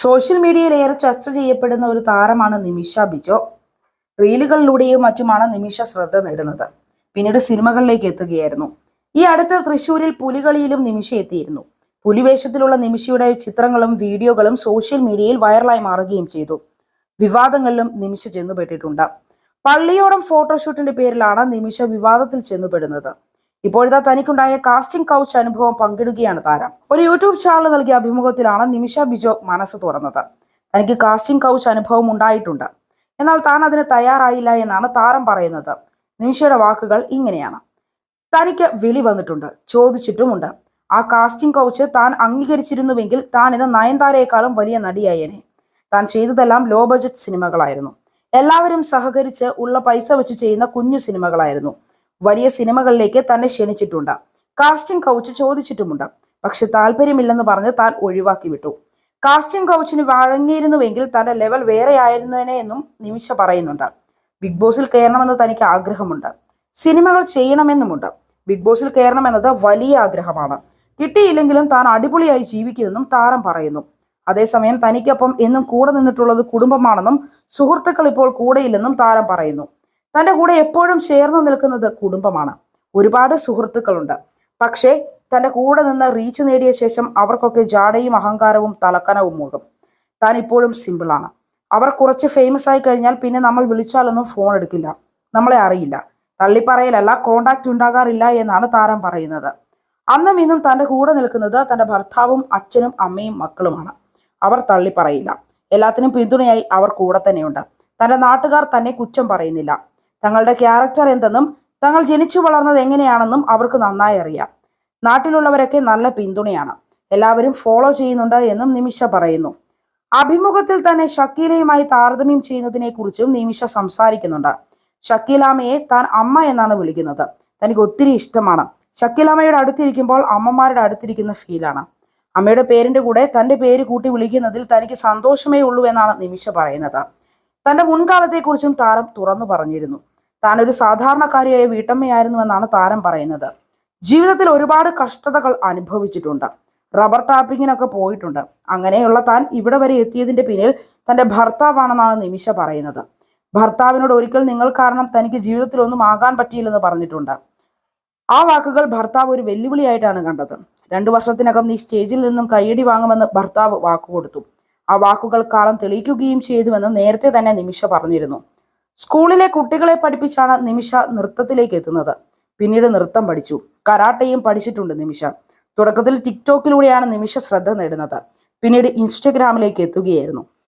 Social മീഡിയയിൽ ഏറെ ചർച്ച ചെയ്യപ്പെടുന്ന ഒരു താരമാണ് നിമിഷ ബിജോ. റീലുകളിലൂടെയും മറ്റുമാണ് നിമിഷ ശ്രദ്ധ നേടുന്നത്. പിന്നീട് സിനിമകളിലേക്ക് എത്തുകയായിരുന്നു. ഈ അടുത്ത തൃശൂരിൽ പുലികളിയിലും നിമിഷ എത്തിയിരുന്നു. പുലിവേഷത്തിലുള്ള നിമിഷയുടെ ചിത്രങ്ങളും വീഡിയോകളും സോഷ്യൽ മീഡിയയിൽ വൈറലായി മാറുകയും ചെയ്തു. വിവാദങ്ങളിലും നിമിഷ ചെന്നുപെട്ടിട്ടുണ്ട്. പള്ളിയോടം ഫോട്ടോഷൂട്ടിന്റെ പേരിലാണ് നിമിഷ വിവാദത്തിൽ ചെന്നുപെടുന്നത്. ഇപ്പോഴത്തെ തനിക്കുണ്ടായ കാസ്റ്റിംഗ് കൗച്ച് അനുഭവം പങ്കിടുകയാണ് താരം. ഒരു യൂട്യൂബ് ചാനൽ നൽകിയ അഭിമുഖത്തിലാണ് നിമിഷ ബിജോ മനസ്സ് തുറന്നത്. തനിക്ക് കാസ്റ്റിംഗ് കൗച്ച് അനുഭവം ഉണ്ടായിട്ടുണ്ട്. എന്നാൽ താൻ അതിന് തയ്യാറായില്ല എന്നാണ് താരം പറയുന്നത്. നിമിഷയുടെ വാക്കുകൾ ഇങ്ങനെയാണ്. തനിക്ക് വിളി വന്നിട്ടുണ്ട് ചോദിച്ചിട്ടുമുണ്ട്. ആ കാസ്റ്റിംഗ് കൗച്ച് താൻ അംഗീകരിച്ചിരുന്നുവെങ്കിൽ താൻ ഇത് നയൻതാരയെക്കാളും വലിയ നടിയായേനെ. താൻ ചെയ്തതെല്ലാം ലോ ബജറ്റ് സിനിമകളായിരുന്നു എല്ലാവരും സഹകരിച്ച് ഉള്ള പൈസ വെച്ച് ചെയ്യുന്ന കുഞ്ഞു സിനിമകളായിരുന്നു വലിയ സിനിമകളിലേക്ക് തന്നെ ക്ഷണിച്ചിട്ടുണ്ട്. കാസ്റ്റിംഗ് കൗച്ച് ചോദിച്ചിട്ടുമുണ്ട്. പക്ഷെ താല്പര്യമില്ലെന്ന് പറഞ്ഞ് താൻ ഒഴിവാക്കി വിട്ടു. കാസ്റ്റിംഗ് കൗച്ചിന് വഴങ്ങിയിരുന്നുവെങ്കിൽ തന്റെ ലെവൽ വേറെ ആയിരുന്നേനെ എന്നും നിമിഷ പറയുന്നുണ്ട്. ബിഗ് ബോസിൽ കയറണമെന്ന് തനിക്ക് ആഗ്രഹമുണ്ട്. സിനിമകൾ ചെയ്യണമെന്നുമുണ്ട്. ബിഗ് ബോസിൽ കയറണമെന്നത് വലിയ ആഗ്രഹമാണ്. കിട്ടിയില്ലെങ്കിലും താൻ അടിപൊളിയായി ജീവിക്കുമെന്നും താരം പറയുന്നു. അതേസമയം തനിക്കൊപ്പം എന്നും കൂടെ നിന്നിട്ടുള്ളത് കുടുംബമാണെന്നും സുഹൃത്തുക്കൾ ഇപ്പോൾ കൂടെയില്ലെന്നും താരം പറയുന്നു. തന്റെ കൂടെ എപ്പോഴും ചേർന്ന് നിൽക്കുന്നത് കുടുംബമാണ്. ഒരുപാട് സുഹൃത്തുക്കളുണ്ട്. പക്ഷേ തന്റെ കൂടെ നിന്ന് റീച്ച് നേടിയ ശേഷം അവർക്കൊക്കെ ജാടയും അഹങ്കാരവും തലക്കനവും മൂകും താൻ ഇപ്പോഴും സിമ്പിളാണ് അവർ കുറച്ച് ഫേമസ് ആയി കഴിഞ്ഞാൽ പിന്നെ നമ്മൾ വിളിച്ചാലൊന്നും ഫോൺ എടുക്കില്ല. നമ്മളെ അറിയില്ല. തള്ളിപ്പറയലല്ല കോണ്ടാക്ട് ഉണ്ടാകാറില്ല എന്നാണ് താരം പറയുന്നത്. അന്നും ഇന്നും തന്റെ കൂടെ നിൽക്കുന്നത് തന്റെ ഭർത്താവും അച്ഛനും അമ്മയും മക്കളുമാണ്. അവർ തള്ളിപ്പറയില്ല. എല്ലാത്തിനും പിന്തുണയായി അവർ കൂടെ തന്നെയുണ്ട്. തന്റെ നാട്ടുകാർ തന്നെ കുറ്റം പറയുന്നില്ല. തങ്ങളുടെ ക്യാരക്ടർ എന്തെന്നും തങ്ങൾ ജനിച്ചു വളർന്നത് എങ്ങനെയാണെന്നും അവർക്ക് നന്നായി അറിയാം. നാട്ടിലുള്ളവരൊക്കെ നല്ല പിന്തുണയാണ്. എല്ലാവരും ഫോളോ ചെയ്യുന്നുണ്ട് എന്നും നിമിഷ പറയുന്നു. അഭിമുഖത്തിൽ തന്നെ ഷക്കീലയുമായി താരതമ്യം ചെയ്യുന്നതിനെ കുറിച്ചും നിമിഷ സംസാരിക്കുന്നുണ്ട്. ഷക്കീലാമയെ താൻ അമ്മ എന്നാണ് വിളിക്കുന്നത്. തനിക്ക് ഒത്തിരി ഇഷ്ടമാണ്. ഷക്കീലാമയുടെ അടുത്തിരിക്കുമ്പോൾ അമ്മമാരുടെ അടുത്തിരിക്കുന്ന ഫീലാണ് അമ്മയുടെ പേരിന്റെ കൂടെ തന്റെ പേര് കൂട്ടി വിളിക്കുന്നതിൽ തനിക്ക് സന്തോഷമേ ഉള്ളൂ എന്നാണ് നിമിഷ പറയുന്നത്. തന്റെ മുൻകാലത്തെക്കുറിച്ചും താരം തുറന്നു പറഞ്ഞിരുന്നു. താൻ ഒരു സാധാരണക്കാരിയായ വീട്ടമ്മയായിരുന്നുവെന്നാണ് താരം പറയുന്നത്. ജീവിതത്തിൽ ഒരുപാട് കഷ്ടതകൾ അനുഭവിച്ചിട്ടുണ്ട്. റബ്ബർ ടാപ്പിങ്ങിനൊക്കെ പോയിട്ടുണ്ട്. അങ്ങനെയുള്ള താൻ ഇവിടെ വരെ എത്തിയതിന്റെ പിന്നിൽ തന്റെ ഭർത്താവാണെന്നാണ് നിമിഷ പറയുന്നത്. ഭർത്താവിനോട് ഒരിക്കൽ നിങ്ങൾ കാരണം തനിക്ക് ജീവിതത്തിൽ ഒന്നും ആകാൻ പറ്റിയില്ലെന്ന് പറഞ്ഞിട്ടുണ്ട്. ആ വാക്കുകൾ ഭർത്താവ് ഒരു വെല്ലുവിളിയായിട്ടാണ് കണ്ടത്. രണ്ടു വർഷത്തിനകം നീ സ്റ്റേജിൽ നിന്നും കയ്യടി വാങ്ങുമെന്ന് ഭർത്താവ് വാക്കുകൊടുത്തു. ആ വാക്കുകൾ കാലം തെളിയിക്കുകയും ചെയ്തുവെന്ന് നേരത്തെ തന്നെ നിമിഷ പറഞ്ഞിരുന്നു. സ്കൂളിലെ കുട്ടികളെ പഠിപ്പിച്ചാണ് നിമിഷ നൃത്തത്തിലേക്ക് എത്തുന്നത്. പിന്നീട് നൃത്തം പഠിച്ചു. കരാട്ടയും പഠിച്ചിട്ടുണ്ട് നിമിഷ. തുടക്കത്തിൽ ടിക്ടോക്കിലൂടെയാണ് നിമിഷ ശ്രദ്ധ നേടുന്നത്. പിന്നീട് ഇൻസ്റ്റഗ്രാമിലേക്ക് എത്തുകയായിരുന്നു.